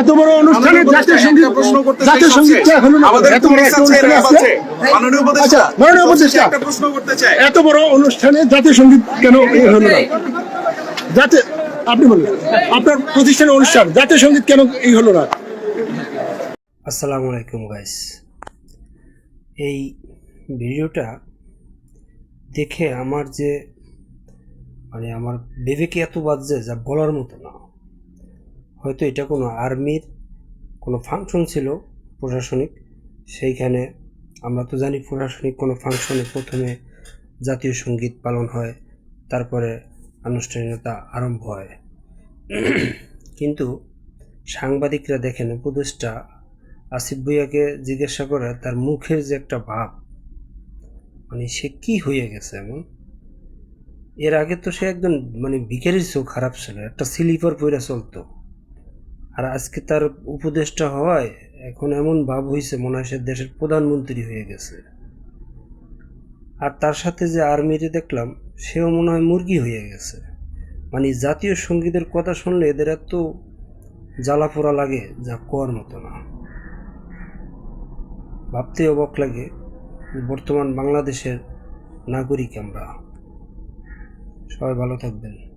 এত বড় অনুষ্ঠানে জাতীয় সংগীত জাতীয় এত বড় একটা আছে, অনুষ্ঠানে আছে। মাননীয় উপদেষ্টা, আচ্ছা, মাননীয় উপদেষ্টা। একটা প্রশ্ন করতে চাই। এত বড় অনুষ্ঠানে জাতীয় সংগীত কেন হলো না? জাতীয় আপনি বলুন। আপনার প্রতিষ্ঠানের অনুষ্ঠান জাতীয় সংগীত কেন এই হলো না? আসসালামু আলাইকুম গাইস এই ভিডিওটা দেখে আমার যে মানে আমার বিবেকে এত বাজছে যা বলার মতো না। হয়তো এটা কোনো আর্মির কোনো ফাংশন ছিল প্রশাসনিক, সেইখানে আমরা তো জানি প্রশাসনিক কোনো ফাংশনে প্রথমে জাতীয় সংগীত পালন হয়, তারপরে আনুষ্ঠানিকতা আরম্ভ হয়। কিন্তু সাংবাদিকরা দেখেন, উপদেষ্টা আসিফ ভুইয়াকে জিজ্ঞাসা করে, তার মুখের যে একটা ভাব মানে সে কি হয়ে গেছে এমন? এর আগে তো সে একজন মানে ভিখারির চেয়েও খারাপ ছিল, একটা স্লিপার পরে চলতো। আর আজকে তার উপদেষ্টা হওয়ায় এখন এমন ভাব হয়েছে মনে হয় সে দেশের প্রধানমন্ত্রী হয়ে গেছে। আর তার সাথে যে আর্মিতে দেখলাম, সেও মনে হয় মুরগি হয়ে গেছে। মানে জাতীয় সঙ্গীতের কথা শুনলে এদের এত জ্বালা পোড়া লাগে যা কোয়ার মতো না। ভাবতে অবাক লাগে বর্তমান বাংলাদেশের নাগরিক আমরা। সবাই ভালো থাকবেন।